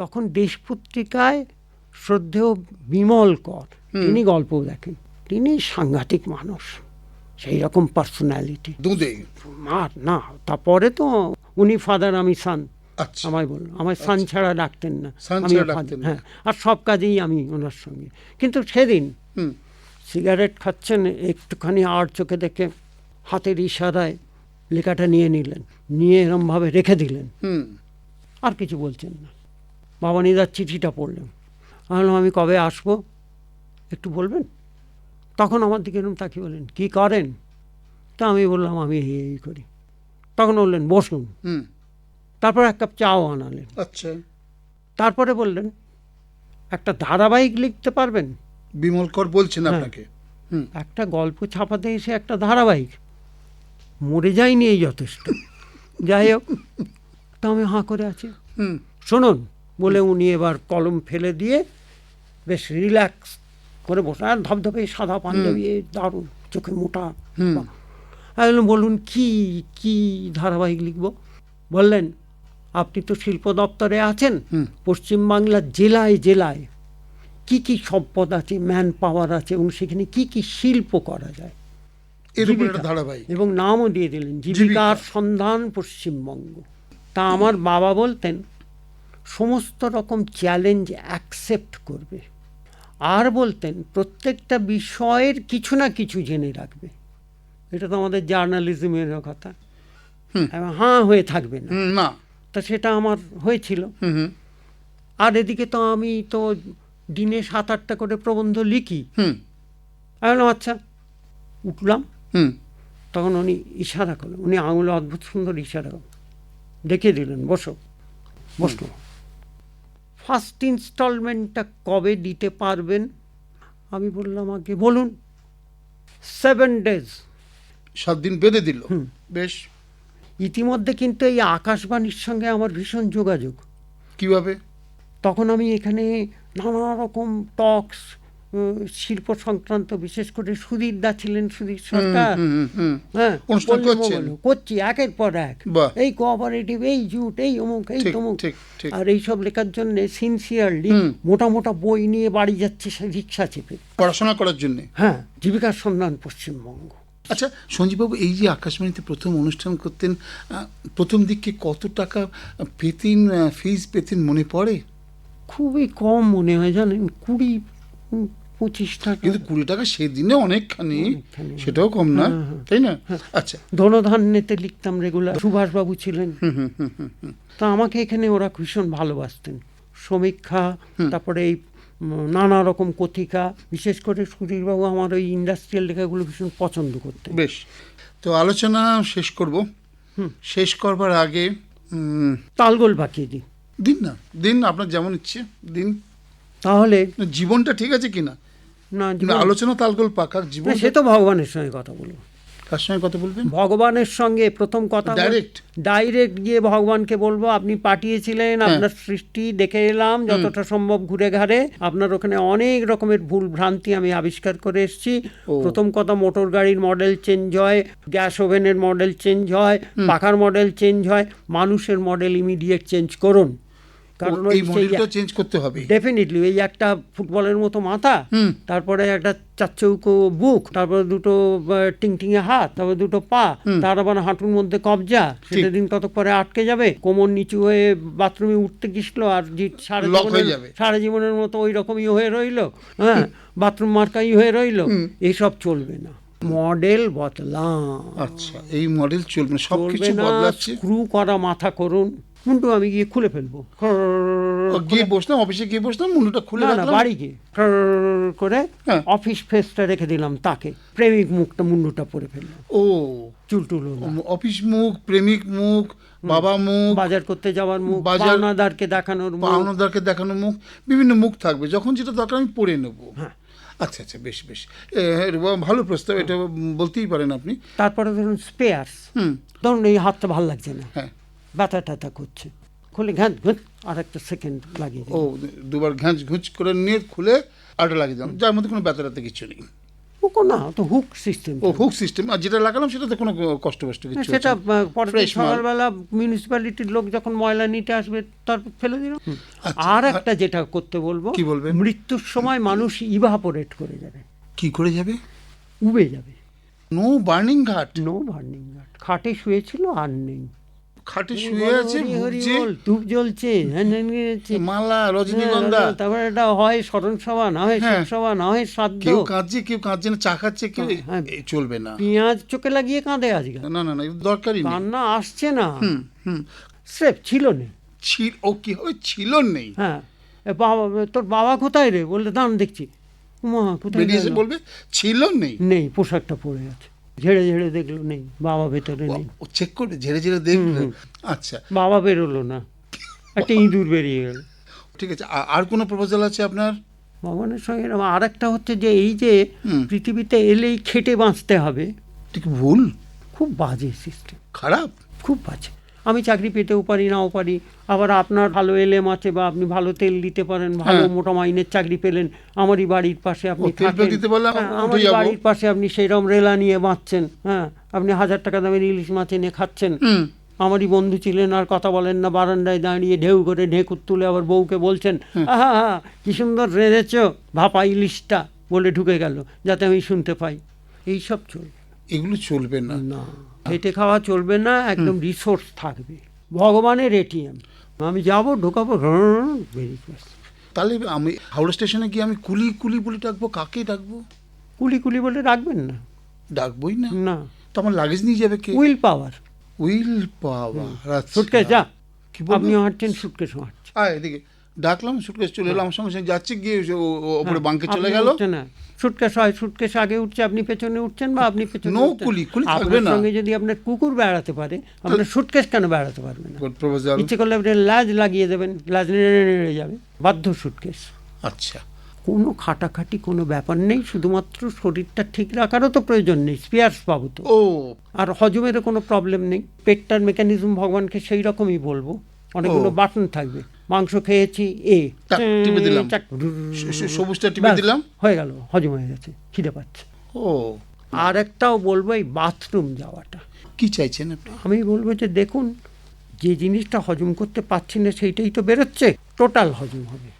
তখন দেশ পত্রিকায় শ্রদ্ধেয় বিমল কর। তিনি গল্প দেখেন তিনি সাংঘাতিক মানুষ। সেই রকম পার্সোনালিটি দুধে আর না তারপরে তো উনি ফাদার আমি সান আচ্ছা। আমায় বলল আমার সান ছাড়া ডাকতেন না। আমি। হ্যাঁ। আর সব কাজেই আমি ওনার সঙ্গে। কিন্তু সেদিন সিগারেট খাচ্ছেন একটুখানি আর চোখে দেখে হাতের ইশারায় লেখাটা নিয়ে নিলেন। নিয়ে এরমভাবে রেখে দিলেন। আর কিছু বলছেন না। বাবা নিদার চিঠিটা পড়লেন আমি আমি কবে আসব? একটু বলবেন? তখন আমার দিকে এরকম তাকিয়ে বললেন কী করেন? তা আমি বললাম আমি এই এই করি। তখন বললেন বসুন। হুম। তারপর এক কাপ চাও আনালেন। আচ্ছা। তারপরে বললেন একটা ধারাবাহিক লিখতে পারবেন? বিমল কর বলছেন হ্যাঁ। আপনাকে। একটা গল্প ছাপাতে এসে একটা ধারাবাহিক। মরে যায়নি এই যথেষ্ট। যাই হোক তো আমি হাঁ করে আছি। হুম। শুনুন বলে উনি এবার কলম ফেলে দিয়ে বেশ রিল্যাক্স করে বসে আর ধবধবে সাদা পাঞ্জাবি দারুণ চোখে মোটা। আমি বলুন কি কি ধারাবাহিক লিখব? বললেন আপনি তো শিল্প দপ্তরে আছেন পশ্চিমবাংলার জেলায় জেলায় কি কি সম্পদ আছে ম্যান পাওয়ার আছে এবং সেখানে কি কি শিল্প করা যায়? এর উপর ধারাবাহিক। এবং নামও দিয়ে দিলেন জীবিকার। সন্ধান পশ্চিমবঙ্গ। তা আমার বাবা বলতেন সমস্ত রকম চ্যালেঞ্জ অ্যাকসেপ্ট করবে। আর বলতেন প্রত্যেকটা বিষয়ের কিছু না কিছু জেনে রাখবে। এটা তো আমাদের জার্নালিজমের কথা। হাঁ হয়ে থাকবে না। তা সেটা আমার হয়েছিল। আর এদিকে তো আমি তো দিনে সাত আটটা করে প্রবন্ধ লিখি। হুম। আমি বললাম আচ্ছা। উঠলাম। হুম। তখন উনি ইশারা করলেন। উনি আঙুলে অদ্ভুত সুন্দর ইশারা দেখিয়ে দিলেন বসো। বসল। ফার্স্ট ইনস্টলমেন্টটা কবে দিতে পারবেন? আমি বললাম আগে বলুন। Seven days. সাত দিন বেঁধে দিল। বেশ। ইতিমধ্যে কিন্তু এই আকাশবাণীর সঙ্গে আমার ভীষণ যোগাযোগ। কীভাবে? তখন আমি এখানে নানা রকম টক্স শিল্প সংক্রান্ত বিশেষ করে সুধীর দা ছিলেন সুধীর সরকার। হ্যাঁ করছি একের পর এক। এই কোঅপারেটিভ এই জুট এই অমুক এই তমুক। আর এইসব লেখার জন্য সিনসিয়ারলি মোটা মোটা বই নিয়ে বাড়ি যাচ্ছে সে রিক্সা চেপে। পড়াশোনা করার জন্য? হ্যাঁ জীবিকার সন্ধান পশ্চিমবঙ্গ। আচ্ছা সঞ্জীববাবু এই যে আকাশবাণীতে প্রথম অনুষ্ঠান করতেন প্রথম দিকে কত টাকা পেতেন ফিজ পেতেন মনে পড়ে? খুবই কম মনে হয় জানেন কুড়ি পঁচিশ টাকা। কিন্তু কুড়ি টাকা সেদিনে অনেকখানি। সেটাও কম না তাই না? আচ্ছা। ধনধান্যেতে লিখতাম রেগুলার সুভাষবাবু ছিলেন। তা আমাকে এখানে ওরা ভীষণ ভালোবাসতেন। সমীক্ষা তারপরে এই নানা রকম কথিকা বিশেষ করে সুধীরবাবু আমার ওই ইন্ডাস্ট্রিয়াল লেখাগুলো ভীষণ পছন্দ করতেন। বেশ। তো আলোচনা শেষ করব। শেষ করবার আগে তালগোল বাকিয়ে দিই। দিন না দিন আপনার যেমন ইচ্ছে দিন। তাহলে জীবনটা ঠিক আছে কিনা? না আলোচনা তালগোল পাকা জীবন সে তো ভগবানের সঙ্গে কথা বলব। কার সঙ্গে কথা বলবেন? ভগবানের সঙ্গে প্রথম কথা Direct? ডাইরেক্ট গিয়ে ভগবানকে বলব আপনি পাঠিয়েছিলেন হ্যাঁ। আপনার সৃষ্টি দেখে এলাম যতটা সম্ভব ঘুরে ঘাড়ে। আপনার ওখানে অনেক রকমের ভুল ভ্রান্তি আমি আবিষ্কার করে এসেছি। প্রথম কথা মোটর গাড়ির মডেল চেঞ্জ হয় গ্যাস ওভেনের মডেল চেঞ্জ হয় পাখার মডেল চেঞ্জ হয় মানুষের মডেল ইমিডিয়েট চেঞ্জ করুন। কারণ এই মডেলটা চেঞ্জ করতে হবে। ডেফিনেটলি এই একটা ফুটবলের মতো মাথা। তারপরে একটা চারচৌকো বুক তারপরে দুটো আহ, টিংটিঙে হাত তারপরে দুটো পা তার আবার হাঁটুর মধ্যে কবজা সেটা দিন ততক পরে আটকে যাবে কোমর নিচু হয়ে বাথরুমে উঠতে গেছিল আর সারা জীবনের। সারা জীবনের মতো ওই রকমই হয়ে রইল হ্যাঁ? বাথরুম মার্কাই হয়ে রইল এইসব চলবে না। মডেল বদলাম আচ্ছা এই মডেল চলবে না সব চলবে কিছু না বদলাচ্ছে। স্ক্রু করা মাথা করুন। মুন্টু আমি গিয়ে খুলে ফেলব। গিয়ে বসলাম অফিসে গিয়ে বসলাম মুন্ডুটা খুলে না বাড়ি গিয়ে। ফ্রর করে হ্যাঁ। অফিস ফেসটা রেখে দিলাম তাকে। প্রেমিক মুখটা মুন্ডুটা পরে ফেললাম ও। চুল টুল অফিস মুখ প্রেমিক মুখ বাবা মুখ বাজার করতে যাওয়ার মুখ পাওনাদারকে দেখানোর মুখ। পাওনাদারকে দেখানো মুখ বিভিন্ন মুখ থাকবে। যখন যেটা দরকার আমি পড়ে নেব। হ্যাঁ। আচ্ছা আচ্ছা বেশ বেশ। ভালো প্রস্তাব এটা বলতেই পারেন আপনি। তারপরে ধরুন স্পেয়ার্স হুম। ধরুন এই হাতটা ভালো লাগছে না। হ্যাঁ। ব্যথা ট্যাথা করছে। খুলে ঘ্যাঁ ঘুঁত আর একটা সেকেন্ড লাগিয়ে ও দুবার ঘাঁচ ঘুঁচ করে নিয়ে খুলে আটা লাগিয়ে দিলাম। যার মধ্যে কোনো ব্যথা ট্যাথা কিছু নেই। ও ও না তো হুক সিস্টেম ও হুক সিস্টেম আর যেটা লাগালাম সেটাতে কোনো কষ্ট কষ্ট কিছু সেটা মাল। সকালবেলা মিউনিসিপ্যালিটির লোক যখন ময়লা নিতে আসবে তারপর ফেলে দিল। আচ্ছা, আর একটা যেটা করতে বলব কি বলবেন? মৃত্যুর সময় মানুষ ইভাপোরেট করে যাবে। কি করে যাবে? উবে যাবে। No burning ghat. No burning ghat. খাটে শুয়েছিল আর নেই। খাটে শুয়ে আছে ভুগছে ধূপ জ্বলছে। মালা রজনীগন্ধা। হ্যাঁ, তারপরে এটা হয় স্মরণ সভা না হয় হ্যাঁ। শোক সভা না হয় শ্রাদ্ধ। কেউ কাঁদছে কেউ কাঁদছে না চা খাচ্ছে কেউ হ্যাঁ। চলবে না। পেঁয়াজ চোখে লাগিয়ে কাঁদে আজকে না না না দরকারই কান্না আসছে না। স্রেফ ছিল নেই ছিল ও কি হবে ছিল নেই। হ্যাঁ বাবা তোর বাবা কোথায় রে? বললে দান দেখছি। মা কোথায়? বলবে ছিল নেই। নেই পোশাকটা পরে আছে। ঝেড়ে ঝেড়ে দেখল নেই বাবা ভেতরে নেই। ও চেক করবে ঝেড়ে ঝেড়ে দেখবে আচ্ছা। বাবা বেরোলো না। একটা ইঁদুর বেরিয়ে গেল। ঠিক আছে আর কোনো প্রপোজাল আছে আপনার? ভগবানের সঙ্গে আর একটা হচ্ছে যে এই যে পৃথিবীতে এলেই খেটে বাঁচতে হবে। ঠিক ভুল? খুব বাজে সিস্টেম খারাপ? খুব বাজে। আমি চাকরি পেতেও পারি নাও পারি। আবার আপনার ভালো এলেম আছে বা আপনি ভালো তেল দিতে পারেন ভালো হ্যাঁ। মোটা মাইনের চাকরি পেলেন আমারই বাড়ির পাশে আপনি ও, তেল ফেল থাকেন। দিতে পারলে আমি হ্যাঁ, আমারই বাড়ির পাশে আপনি সেইরকম রেলা নিয়ে বাঁচছেন হ্যাঁ। আপনি হাজার টাকা দামের ইলিশ মাছ এনে খাচ্ছেন। আমারই বন্ধু ছিলেন আর কথা বলেন না বারান্দায় দাঁড়িয়ে ঢেউ করে ঢেকুর তুলে আবার বউকে বলছেন আহা হা কি সুন্দর রেঁধেছ ভাপা ইলিশটা বলে ঢুকে গেল যাতে আমি শুনতে পাই। এইসব চলবে। এগুলো চলবে না। না। খেটে খাওয়া চলবে না একদম রিসোর্স থাকবে। ভগবানের এটিএম। আমি যাব ঢোকাবো বেরিয়ে তাহলে আমি হাওড়া স্টেশনে গিয়ে আমি কুলি কুলি বলে ডাকবো? কাকে ডাকবো? কুলি কুলি বলে ডাকবেন না। ডাকবোই না। না। তো আমার লাগেজ নিয়ে যাবে কে? Will power will power. Suitcase যা? আপনিও হাঁটছেন সুটকেস হাঁটছে আয় এদিকে। ডাকলাম সুটকেস চলে এলাম আমার সঙ্গে সঙ্গে যাচ্ছে গিয়ে ওপরে বাঙ্কে চলে গেল। সুটকেস হয় সুটকেস আগে উঠছে আপনি পেছনে উঠছেন বা আপনি পেছনে No কুলি, কুলি থাকবে না। সঙ্গে যদি আপনার কুকুর বেড়াতে পারে আপনার সুটকেস কেন বেড়াতে পারবে না? ইচ্ছে করলে আপনি লাজ লাগিয়ে দেবেন লাজ নেড়ে নেড়ে যাবে। বাধ্য সুটকেস আচ্ছা। কোনো খাটাখাটি কোনো ব্যাপার নেই শুধুমাত্র শরীরটা ঠিক রাখারও তো প্রয়োজন নেই স্পেয়ার্স পাবো তো। ও। আর হজমেরও কোনো প্রবলেম নেই পেটটার মেকানিজম ভগবানকে সেই রকমই বলব। অনেকগুলো বাটন থাকবে। মাংস খেয়েছি এ। টিপে দিলাম। সবুজটা টিপে দিলাম? হয়ে গেল হজম হয়ে গেছে খিদে পাচ্ছে। ও। আর একটাও বলব এই বাথরুম যাওয়াটা। কি চাইছেন আমি বলব যে দেখুন যে জিনিসটা হজম করতে পারছি না সেইটাই তো বেরোচ্ছে টোটাল হজম হবে।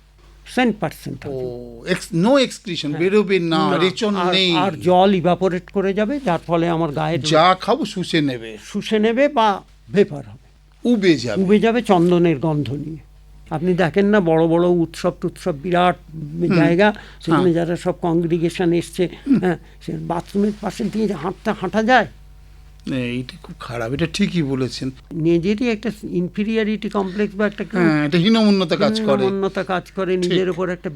সেন্ট পার্সেন্ট ও নো এক্সক্রিশন বেরোবে না রেচন নেই। আর জল ইভাপোরেট করে যাবে যার ফলে আমার গায়ের যা খাব শুষে নেবে। শুষে নেবে বা ভেপার হবে। উবে যাবে। উবে যাবে চন্দনের গন্ধ নিয়ে। আপনি দেখেন না বড় বড় উৎসব টুৎসব বিরাট জায়গা সেখানে যারা সব কংগ্রিগেশন এসছে হ্যাঁ সে বাথরুমের পাশে দিয়ে যে হাঁটতে হাঁটা যায়? এইটা খুব খারাপ এটা ঠিকই বলেছেন। নিজেরই একটা ইনফিরিয়ারিটি কমপ্লেক্স বা একটা হ্যাঁ এটা হীনমন্যতা কাজ করে। অন্যতা কাজ করে নিজের উপর একটা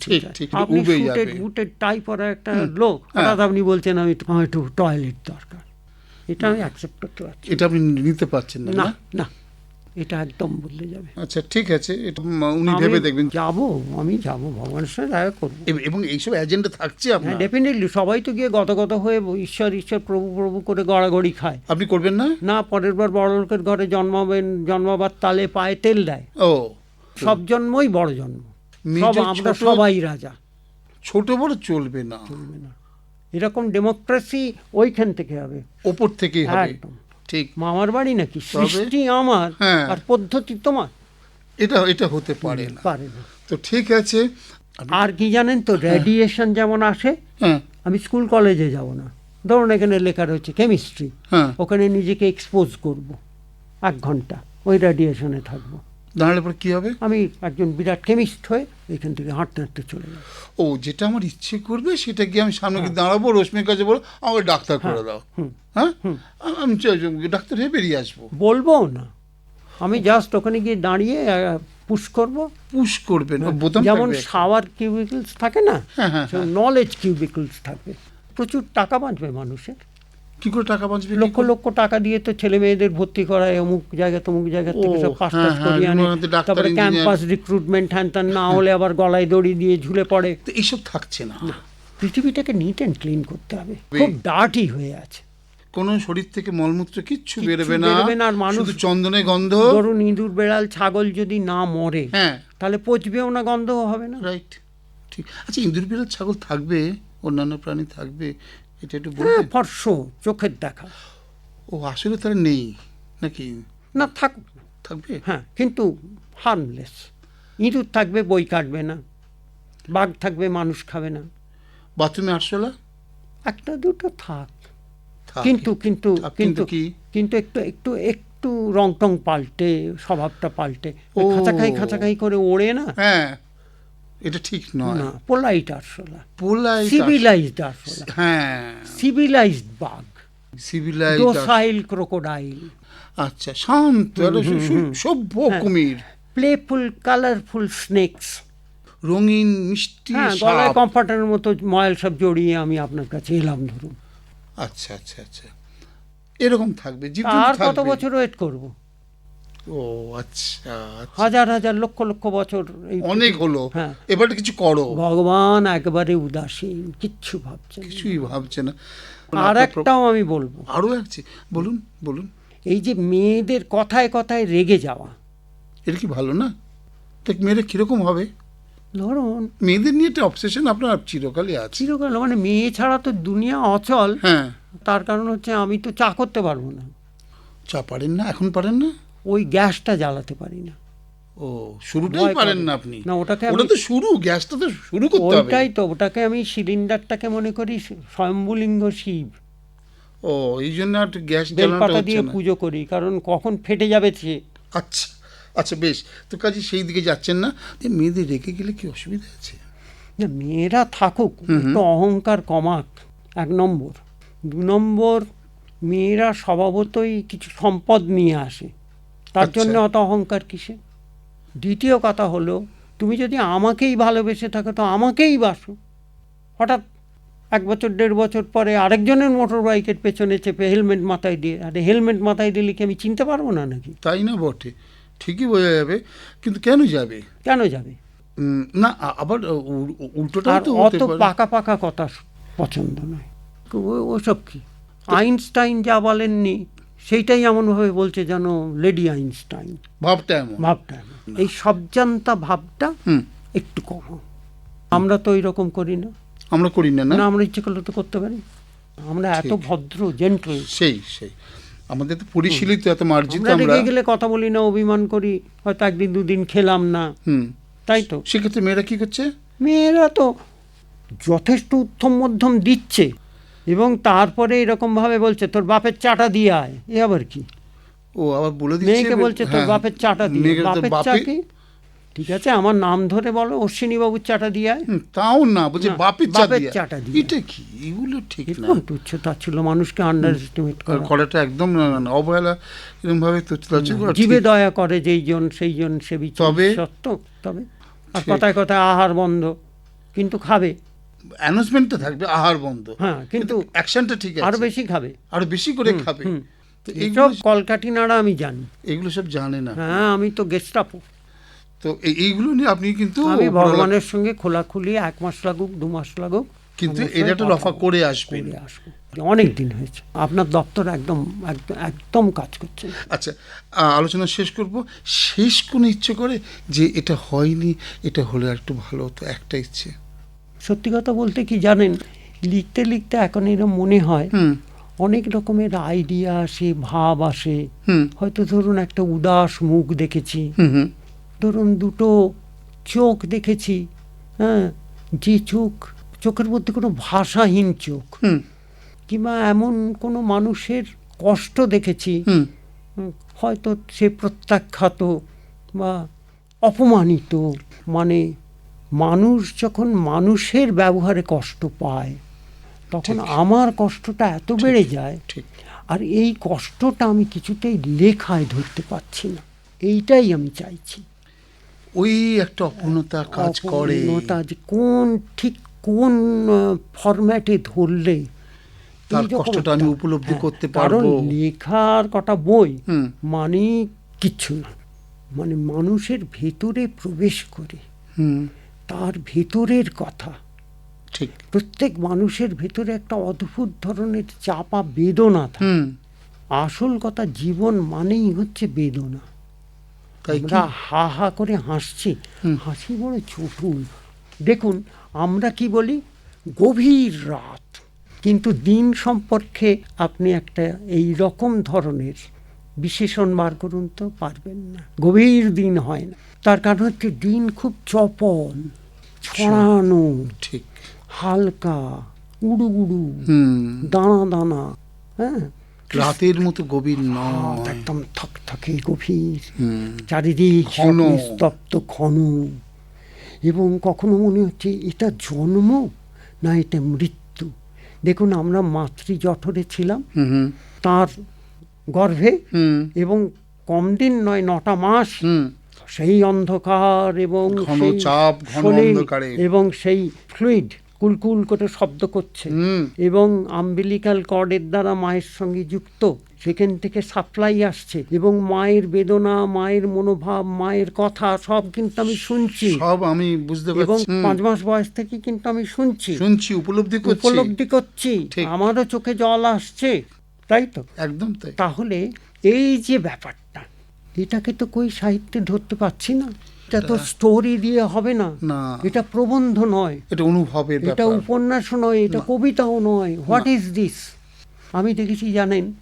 ঠিক, এটা আপনি শুটেড। বুটেড টাই পরা একটা লোক হঠাৎ আপনি বলছেন আমি একটু- টয়লেট দরকার। এটা আমি অ্যাকসেপ্ট করতে পারছি এটা আপনি নিতে পারছেন না? না। এটা একদম বদলে যাবে। আচ্ছা ঠিক আছে এটা উনি ভেবে দেখবেন। যাব আমি যাব ভগবানের সঙ্গে দেখা করব। এব- এইসব এজেন্ডা থাকছে হ্যাঁ আপনার ডেফিনেটলি সবাই তো গিয়ে গত গত হয়ে ঈশ্বর ঈশ্বর প্রভু প্রভু করে গড়াগড়ি খায়। আপনি করবেন না? না পরের বার বড় লোকের ঘরে জন্মাবেন জন্মাবার তালে পায়ে তেল দেয়। ও। সব জন্মই বড় জন্ম। সব আমরা সবাই রাজা। ছোট বড় চলবে না। চলবে না। এরকম ডেমোক্রেসি ওইখান থেকে হবে। ওপর থেকেই হবে। একদম। ঠিক মামার বাড়ি নাকি? সৃষ্টি আমার হ্যাঁ। আর পদ্ধতি তোমার? এটা এটা হতে পারে না। পারে না। তো ঠিক আছে। আর কি জানেন তো রেডিয়েশন যেমন আসে হ্যাঁ। আমি স্কুল কলেজে যাব না। ধরুন এখানে লেখা রয়েছে কেমিস্ট্রি হ্যাঁ। ওখানে নিজেকে এক্সপোজ করব। এক ঘণ্টা। ওই রেডিয়েশনে থাকব। দাঁড়ালে পরে কি হবে? আমি একজন বিরাট কেমিস্ট হয়ে এখান থেকে হাঁটতে হাঁটতে চলে যাব ও যেটা আমার ইচ্ছে করবে সেটা গিয়ে আমি সামনে গিয়ে দাঁড়াবো রশ্মির কাছে বলো আমাকে ডাক্তার করে দাও। হ্যাঁ? আমি ডাক্তার হয়ে বেরিয়ে আসব। বলব না। আমি জাস্ট ওখানে গিয়ে দাঁড়িয়ে পুশ করব। পুশ করবেন ও বোতাম যেমন শাওয়ার কিউবিকলস থাকে না হ্যাঁ, হ্যাঁ, নলেজ কিউবিকলস থাকবে প্রচুর টাকা বাঁচবে মানুষের। কি করে টাকা বাঁচবে লক্ষ লক্ষ টাকা দিয়ে তো ছেলে মেয়েদের ভর্তি করায় অমুক জায়গা তমুক জায়গা থেকে সব পাস হ্যাঁ, টাস হ্যাঁ, করিয়ে আনে তারপরে ক্যাম্পাস রিক্রুটমেন্ট হ্যান ত্যান না হলে আবার গলায় দড়ি দিয়ে ঝুলে পড়ে। তো এইসব থাকছে না। পৃথিবীটাকে নিট অ্যান্ড ক্লিন করতে হবে। খুব ডার্টি হয়ে আছে। কোনো শরীর থেকে মলমূত্র কিচ্ছু বেরোবে না। বেরোবে না আর মানুষ- চন্দনে গন্ধ। ধরুন ইঁদুর বেড়াল ছাগল যদি না মরে হ্যাঁ। তাহলে পচবেও না গন্ধও হবে না। রাইট ঠিক। আচ্ছা ইঁদুর বিড়াল ছাগল থাকবে অন্যান্য প্রাণী থাকবে এটা একটু হ্যাঁ বলবেন? ফর্স চোখের দেখা। ও আসলে তারা নেই নাকি? না থাকুক না। থাকবে? হ্যাঁ কিন্তু হার্মলেস ইঁদুর থাকবে বই কাটবে না। বাঘ থাকবে মানুষ খাবে না। বাথরুমে আরশোলা একটা দুটো থাক। থাক। কিন্তু কিন্তু কিন্তু কি? কিন্তু একটু একটু একটু রং টং পাল্টে স্বভাবটা পাল্টে। ও। খাঁচাখাই খাঁচাখাই করে ওড়ে না? হ্যাঁ। এটা ঠিক নয়। পোলাইট আরশোলা পোলাই সিভিলাইজড আরশোলা হ্যাঁ। সিভিলাইজড বাঘ। সিভিলাইজ ডোসাইল ক্রোকোডাইল আচ্ছা শান্ত সভ্য হ্যাঁ। কুমির। প্লেফুল কালারফুল স্নেকস রঙিন মিষ্টি হ্যাঁ গলায় কম্পার্টারের মতো ময়াল সব জড়িয়ে আমি আপনার কাছে এলাম ধরুন। আচ্ছা আচ্ছা আচ্ছা। এরকম থাকবে আর কত বছর ওয়েট করব? ও আচ্ছা আচ্ছা। হাজার হাজার লক্ষ লক্ষ বছর অনেক হলো। হ্যাঁ। এবার কিছু করো। ভগবান একবারে উদাসীন কিচ্ছু ভাবছেন না। কিছুই ভাবছে না। আর একটাও আমি বলব। আরও আছে বলুন বলুন। এই যে মেয়েদের কথায় কথায় রেগে যাওয়া। এটা কি ভালো না? দেখ মেয়েরা কীরকম হবে? ধরুন। মেয়েদের নিয়ে একটা অবসেশন আপনার চিরকালই আছে। চিরকাল মানে মেয়ে ছাড়া তো দুনিয়া অচল। হ্যাঁ। তার কারণ হচ্ছে আমি তো চা করতে পারব না। চা পারেন না এখন পারেন না? ওই গ্যাসটা জ্বালাতে পারি না। ও শুরুটাই পারেন না আপনি। না, ওটাকে ওটা তো শুরু গ্যাসটা তো শুরু করতে হবে। ওইটাই তো ওটাকে আমি সিলিন্ডারটাকে মনে করি স্বয়ম্ভুলিঙ্গ শিব। ও এই জন্য আর গ্যাস বেলপাতা দিয়ে পুজো করি কারণ কখন ফেটে যাবে সে। আচ্ছা আচ্ছা বেশ। তো কাজে সেই দিকে যাচ্ছেন না। এ, মেয়েদের রেখে গেলে কি অসুবিধা আছে? না মেয়েরা থাকুক একটু অহংকার কমাক এক নম্বর। দু নম্বর মেয়েরা স্বভাবতই কিছু সম্পদ নিয়ে আসে। তার আচ্ছা। জন্য অত অহংকার কিসে দ্বিতীয় কথা হলো তুমি যদি আমাকেই ভালোবেসে থাকো তো আমাকেই বাসো। হঠাৎ এক বছর দেড় বছর পরে আরেকজনের মোটর বাইকের পেছনে চেপে হেলমেট মাথায় দিয়ে আরে হেলমেট মাথায় দিলে কি আমি চিনতে পারব না নাকি? তাই না বটে ঠিকই বোঝা যাবে কিন্তু কেন যাবে? কেন যাবে? না আবার উ- উ- উল্টোটাও আর তো অত পাকা পাকা কথা পছন্দ নয়। ওসব কি? আইনস্টাইন যা বলেননি সেইটাই এমনভাবে বলছে যেন লেডি আইনস্টাইন। ভাবটা এমন। ভাবটা এই সবজান্তা ভাবটা একটু কম। আমরা তো ওই রকম করি না। আমরা করি না না? আমরা ইচ্ছে করলে তো করতে পারি। আমরা এত ভদ্র জেন্টল সেই সেই। আমাদের তো পরিশীলিত এত মার্জিত আমরা আমরা। রেগে গেলে কথা বলি না অভিমান করি হয়তো একদিন দুদিন খেলাম না। তাই তো। সেক্ষেত্রে মেয়েরা কি করছে? মেয়েরা তো যথেষ্ট উত্তম মধ্যম দিচ্ছে। এবং তারপরে এরকম ভাবে বলছে তোর বাপের চাটা দিয়ে আয়। এ আবার কি? ও আবার বলে দিচ্ছে মেয়েকে বলছে তোর হ্যাঁ, বাপের চাটা দিয়ে বাপের চা কি ঠিক আছে আমার নাম ধরে বলো অশ্বিনী বাবুর চাটা দিয়ে আয়। তাও না বলছে বাপের চা বাপের চাটা দিয়ে এটা কি? এগুলো ঠিক না। তুচ্ছ ছিল মানুষকে আন্ডার এস্টিমেট করা করাটা একদম অবহেলা এরকম ভাবে তো তাচ্ছিল্য করা জীবে দয়া করে যেই জন সেই জন সে তবে- সত্য তবে? আর। কথায় কথায় আহার বন্ধ কিন্তু খাবে। অ্যানাউন্সমেন্টটা থাকবে আহার বন্ধ। হ্যাঁ কিন্তু অ্যাকশনটা ঠিক আছে। আরও বেশি খাবে। আরও বেশি করে খাবে। তো এইসব কলকাঠি নাড়া আমি জানি। এগুলো সব জানে না। হ্যাঁ আমি তো গেস্টাপো তো এইগুলো নিয়ে আপনি কিন্তু আমি ভগবানের সঙ্গে খোলাখুলি এক মাস লাগুক দু মাস লাগুক কিন্তু এটা একটা রফা করে আসব। অনেক দিন হয়েছে। আপনার দপ্তর একদম একদম একদম কাজ করছে। আচ্ছা আলোচনা শেষ করব। শেষ কোনো ইচ্ছে করে যে এটা হয়নি এটা হলে একটু ভালো হতো একটা ইচ্ছে। সত্যি কথা বলতে কি জানেন লিখতে লিখতে এখন এরকম মনে হয় অনেক রকমের আইডিয়া আসে ভাব আসে। হয়তো ধরুন একটা উদাস মুখ দেখেছি। ধরুন দুটো চোখ দেখেছি হ্যাঁ যে চোখ চোখের মধ্যে কোনো ভাষাহীন চোখ। কিংবা এমন কোনো মানুষের কষ্ট দেখেছি হয়তো সে প্রত্যাখ্যাত বা অপমানিত মানে মানুষ যখন মানুষের ব্যবহারে কষ্ট পায় তখন আমার কষ্টটা এত বেড়ে যায় ঠিক। আর এই কষ্টটা আমি কিছুতেই লেখায় ধরতে পারছি না। এইটাই আমি চাইছি। ওই একটা অপূর্ণতা কাজ করে। যে কোন ঠিক কোন ফরম্যাটে ধরলে তার কষ্টটা আমি উপলব্ধি হ্যাঁ, করতে পারব। লেখার কটা বই মানে কিচ্ছু না। মানে মানুষের ভেতরে প্রবেশ করে। হুম। তার ভেতরের কথা। ঠিক। প্রত্যেক মানুষের ভেতরে একটা অদ্ভুত ধরনের চাপা বেদনা থাকে। আসল কথা জীবন মানেই হচ্ছে বেদনা। আমরা হা হা করে হাসছি। হাসি বড় চটুল। দেখুন আমরা কি বলি? গভীর রাত। কিন্তু দিন সম্পর্কে আপনি একটা এই রকম ধরনের বিশেষণ বার করুন তো পারবেন না। গভীর দিন হয় না। তার কারণ হচ্ছে দিন খুব চপল ছড়ানো ঠিক। হালকা উড়ু উড়ু দানা দানা হ্যাঁ? রাতের মতো গভীর নয়। একদম থকথকে গভীর। হুম। চারিদিক। সব ঘন। এবং কখনো মনে হচ্ছে এটা জন্ম না এটা মৃত্যু। দেখুন আমরা মাতৃ জঠরে ছিলাম তার গর্ভে এবং কম দিন নয় নটা মাস সেই অন্ধকার এবং চাপ, এবং সেই ফ্লুইড কুলকুল করে শব্দ করছে। এবং আম্বিলিকাল কর্ডের দ্বারা মায়ের সঙ্গে যুক্ত। সেখান থেকে সাপ্লাই আসছে। এবং মায়ের বেদনা মায়ের মনোভাব মায়ের কথা সব কিন্তু আমি শুনছি। সব আমি বুঝতে এবং পারছি। পাঁচ মাস বয়স থেকে কিন্তু আমি শুনছি। শুনছি উপলব্ধি করছি। উপলব্ধি করছি। আমারও চোখে জল আসছে। তাই তো? একদম তাই। তাহলে এই যে ব্যাপারটা এটাকে তো কই সাহিত্যে ধরতে পারছি না। এটা তো স্টোরি দিয়ে হবে না। এটা প্রবন্ধ নয়। এটা অনুভবের এটা ব্যাপার। উপন্যাসও নয় এটা কবিতাও নয়। হোয়াট ইজ দিস আমি দেখেছি জানেন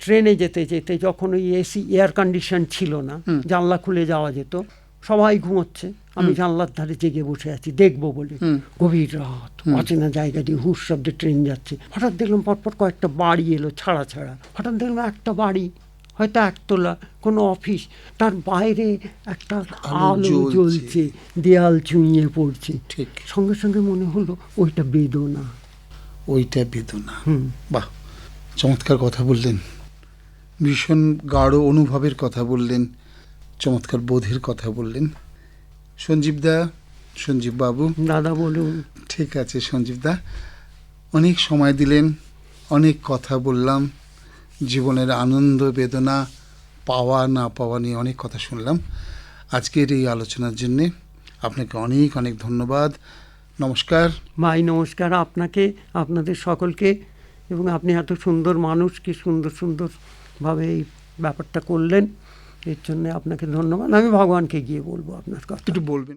ট্রেনে যেতে যেতে যখন ওই এসি এয়ার কন্ডিশন ছিল না জানলা খুলে যাওয়া যেত সবাই ঘুমোচ্ছে। আমি জানলার ধারে জেগে বসে আছি দেখব বলে। গভীর রাত অচেনা জায়গা দিয়ে হুস শব্দে ট্রেন যাচ্ছে। হঠাৎ দেখলাম পরপর কয়েকটা বাড়ি এলো ছাড়া ছাড়া। হঠাৎ দেখলাম একটা বাড়ি হয়তো একতলা কোনো অফিস তার বাইরে একটা আলো জ্বলছে। দেয়াল চুঁইয়ে পড়ছে। ঠিক। সঙ্গে সঙ্গে মনে হলো ওইটা বেদনা। ওইটা বেদনা। হুম। বাহ চমৎকার কথা বললেন। ভীষণ গাঢ় অনুভবের কথা বললেন চমৎকার বোধের কথা বললেন। সঞ্জীব দা সঞ্জীব বাবু। দাদা বলুন। ঠিক আছে সঞ্জীব দা। অনেক সময় দিলেন অনেক কথা বললাম। জীবনের আনন্দ বেদনা পাওয়া না পাওয়া নিয়ে অনেক কথা শুনলাম। আজকের এই আলোচনার জন্যে আপনাকে অনেক অনেক ধন্যবাদ। নমস্কার। ভাই নমস্কার আপনাকে আপনাদের সকলকে এবং আপনি এত সুন্দর মানুষ কি সুন্দর সুন্দরভাবে এই ব্যাপারটা করলেন এর জন্য আপনাকে ধন্যবাদ। আমি ভগবানকে গিয়ে বলব আপনার কথা। একটু বলবেন।